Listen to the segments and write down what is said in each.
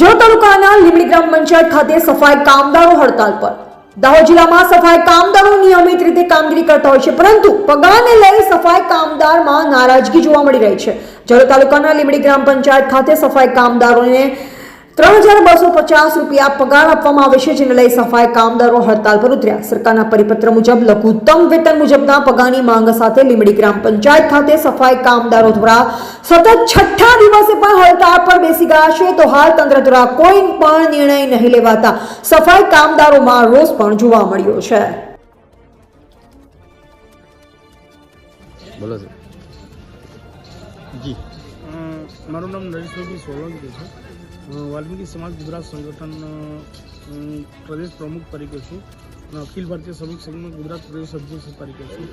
જો તાલુકાના લીમડી ગ્રામ પંચાયત ખાતે સફાઈ કામદારો હડતાલ પર. દાહોદ જિલ્લામાં સફાઈ કામદારો નિયમિત રીતે કામગીરી કરતા હોય છે, પરંતુ પગારને લઈ સફાઈ કામદારમાં નારાજગી જોવા મળી રહી છે. જળોદ તાલુકાના લીમડી ગ્રામ પંચાયત ખાતે સફાઈ કામદારોને ત્રણ હજાર બસો પચાસ રૂપિયા પગાર આપવામાં આવે છે, જેને લઈ સફાઈ કામદારો હડતાલ પર ઉતર્યા. સરકારના પરિપત્ર મુજબ, લઘુત્તમ વેતન મુજબના પગારની માંગ સાથે લીમડી ગ્રામ પંચાયત ખાતે સફાઈ કામદારો દ્વારા સતત છઠ્ઠા દિવસે પણ હડતાળ પર બેસી ગયા છે. તો હાલ તંત્ર દ્વારા કોઈ પણ નિર્ણય નહીં લેવાતા સફાઈ કામદારોમાં રોષ પણ જોવા મળ્યો છે. બોલો જી. મારું નામ નરેશભાઈ સોલંકી છે. વાલ્મીકિ સમાજ ગુજરાત સંગઠન પ્રદેશ પ્રમુખ તરીકે છું. અખિલ ભારતીય શ્રમિક સંઘમાં ગુજરાત પ્રદેશ અધ્યક્ષ તરીકે છું.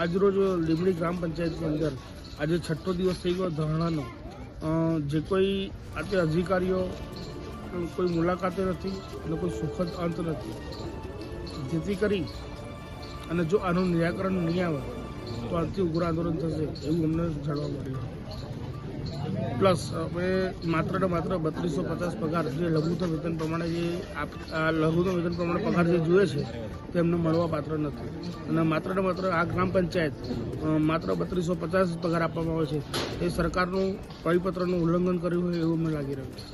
આજરોજ લીમડી ગ્રામ પંચાયતની અંદર આજે છઠ્ઠો દિવસ થઈ ગયો ધરણાનો. જે કોઈ આજે અધિકારીઓ, કોઈ મુલાકાતે નથી અને કોઈ સુખદ અંત નથી. જેથી કરી અને જો આનું નિરાકરણ નહીં આવે, તો આજથી ઉગ્ર આંદોલન થશે એવું અમને જાણવા મળ્યું. પ્લસ હવે માત્ર ને માત્ર બત્રીસો પચાસ પગાર જે લઘુત્તમ વેતન પ્રમાણે જે આપ લઘુત્તમ વેતન પ્રમાણે પગાર જે જોઈએ છે, તે એમને મળવા પાત્ર નથી. અને માત્ર ને માત્ર આ ગ્રામ પંચાયત માત્ર બત્રીસો પચાસ પગાર આપવામાં આવે છે, એ સરકારનું પરિપત્રનું ઉલ્લંઘન કર્યું હોય એવું મને લાગી રહ્યું છે.